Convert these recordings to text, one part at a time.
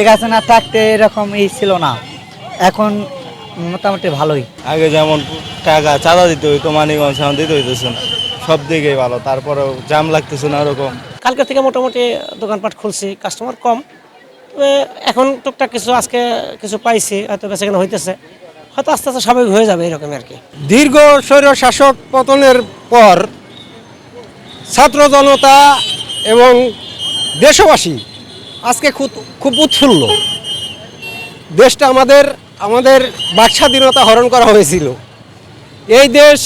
শেখ হাসিনা থাকতে এরকম ই ছিল না। এখন মোটামুটি ভালোই। আগে যেমন টাকা চাঁদা দিতে হইতো মানিগঞ্জ দিতে হইতেছে না। সব দিকেই ভালো তারপরেও জাম লাগতেছে না ওরকম। কালকে থেকে মোটামুটি দোকানপাট খুলছি কাস্টমার কম। তবে এখন টুকটাক কিছু আজকে কিছু পাইছি হয়তো বেচাকেনা হইতেছে। হয়তো আস্তে আস্তে স্বাভাবিক হয়ে যাবে এরকম আর কি। দীর্ঘ স্বৈর শাসক পতনের পর ছাত্র জনতা এবং দেশবাসী আজকে খুব খুব উৎফুল্ল। দেশটা আমাদের আমাদের বাক স্বাধীনতা হরণ করা হয়েছিল। এই দেশ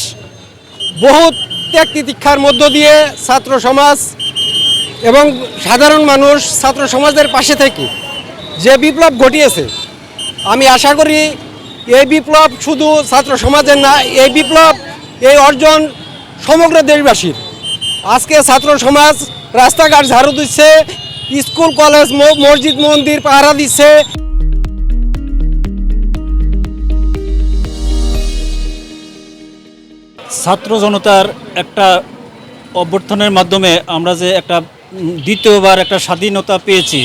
বহু ত্যাগ তিতিক্ষার মধ্য দিয়ে ছাত্র সমাজ এবং সাধারণ মানুষ, ছাত্র সমাজের পাশে থেকে যে বিপ্লব ঘটিয়েছে, আমি আশা করি এই বিপ্লব শুধু ছাত্র সমাজের না, এই বিপ্লব, এই অর্জন সমগ্র দেশবাসীর। আজকে ছাত্র সমাজ রাস্তাঘাট ঝাড়ু দিচ্ছে স্কুল, কলেজ মসজিদ, মন্দির পাহারা দিচ্ছে। ছাত্র জনতার একটা অভ্যর্থনের মাধ্যমে আমরা যে একটা দ্বিতীয়বার একটা স্বাধীনতা পেয়েছি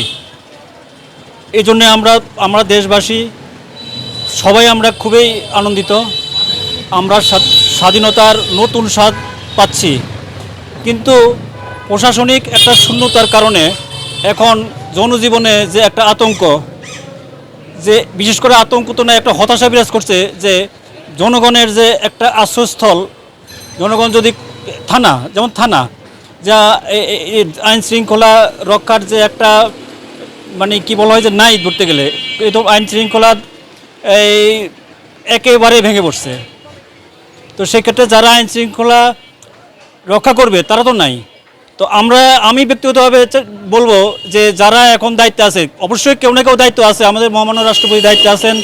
এই জন্যে আমরা আমরা দেশবাসী সবাই আমরা খুবই আনন্দিত। আমরা স্বাধীনতার নতুন স্বাদ পাচ্ছি। কিন্তু প্রশাসনিক একটা শূন্যতার কারণে এখন জনজীবনে যে একটা আতঙ্ক, যে বিশেষ করে আতঙ্ক তো না একটা হতাশা বিরাজ করছে যে জনগণের যে একটা আশ্রয়স্থল, জনগণ যদি থানা, যেমন থানা, যা আইন শৃঙ্খলা রক্ষার যে একটা মানে কি বলা হয় যে নাই ধরতে গেলে এই তো আইন শৃঙ্খলা এই একেবারে ভেঙে পড়ছে। তো সেক্ষেত্রে যারা আইন শৃঙ্খলা রক্ষা করবে, তারা তো নাই। তো আমরা, আমি ব্যক্তিগতভাবে বলব যে যারা এখন দায়িত্বে আছে, অবশ্যই কেউ না কেউ দায়িত্ব আছে, আমাদের মহামান্য রাষ্ট্রপতি দায়িত্বে আছেন,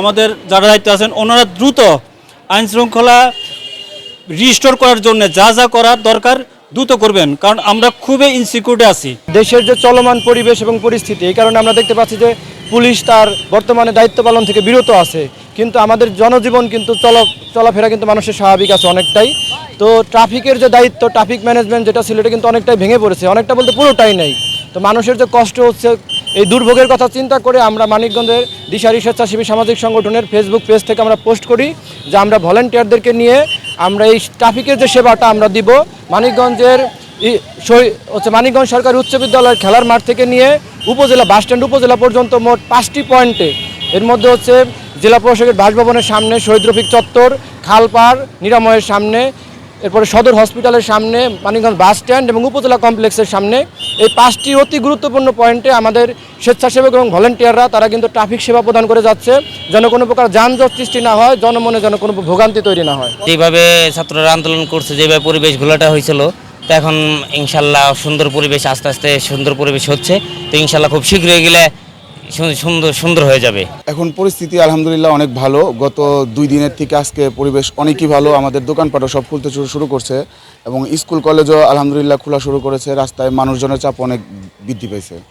আমাদের যারা দায়িত্বে আছেন, ওনারা দ্রুত আইন শৃঙ্খলা রিস্টোর করার জন্য যা যা করার দরকার দ্রুত করবেন, কারণ আমরা খুবই ইনসিকিউরিটি আছি। দেশের যে চলমান পরিবেশ এবং পরিস্থিতি, এই কারণে আমরা দেখতে পাচ্ছি যে পুলিশ তার বর্তমানে দায়িত্ব পালন থেকে বিরত আছে। কিন্তু আমাদের জনজীবন কিন্তু চলা, চলাফেরা কিন্তু মানুষের স্বাভাবিক আছে অনেকটাই। তো ট্রাফিকের যে দায়িত্ব, ট্রাফিক ম্যানেজমেন্ট যেটা ছিল, এটা কিন্তু অনেকটাই ভেঙে পড়েছে। অনেকটা বলতে পুরোটাই নেই। তো মানুষের যে কষ্ট হচ্ছে, এই দুর্ভোগের কথা চিন্তা করে আমরা মানিকগঞ্জের দিশারি স্বেচ্ছাসেবী সামাজিক সংগঠনের ফেসবুক পেজ থেকে আমরা পোস্ট করি, যে আমরা ভলেন্টিয়ারদেরকে নিয়ে আমরা এই ট্রাফিকের যে সেবাটা আমরা দিব। মানিকগঞ্জের হচ্ছে মানিকগঞ্জ সরকারি উচ্চ বিদ্যালয়ের খেলার মাঠ থেকে নিয়ে উপজেলা বাসস্ট্যান্ড উপজেলা পর্যন্ত মোট পাঁচটি পয়েন্টে। এর মধ্যে হচ্ছে জেলা প্রশাসকের বাসভবনের সামনে শহীদ রফিক চত্বর, খালপাড়, নিরাময়ের সামনে, এরপরে সদর হসপিটালের সামনে, মানিকগঞ্জ বাস স্ট্যান্ড এবং উপজেলা কমপ্লেক্সের সামনে। এই পাঁচটি অতি গুরুত্বপূর্ণ পয়েন্টে আমাদের স্বেচ্ছাসেবক এবং ভলেন্টিয়াররা তারা কিন্তু ট্রাফিক সেবা প্রদান করে যাচ্ছে, যেন কোনো প্রকার যানজট সৃষ্টি না হয়, জনমনে যেন কোনো ভোগান্তি তৈরি না হয়। যেভাবে ছাত্ররা আন্দোলন করছে, যেভাবে পরিবেশ ঘোলাটা হয়েছিল তো এখন ইনশাল্লাহ সুন্দর পরিবেশ, আস্তে আস্তে সুন্দর পরিবেশ হচ্ছে। তো ইনশাল্লাহ খুব শীঘ্রই গেলে সুন্দর সুন্দর হয়ে যাবে। এখন পরিস্থিতি আলহামদুলিল্লাহ অনেক ভালো। গত দুই দিনের থেকে আজকে পরিবেশ অনেকই ভালো। আমাদের দোকানপাটও সব খুলতে শুরু করছে এবং স্কুল, কলেজও আলহামদুলিল্লাহ খোলা শুরু করেছে। রাস্তায় মানুষজনের চাপ অনেক বৃদ্ধি পেয়েছে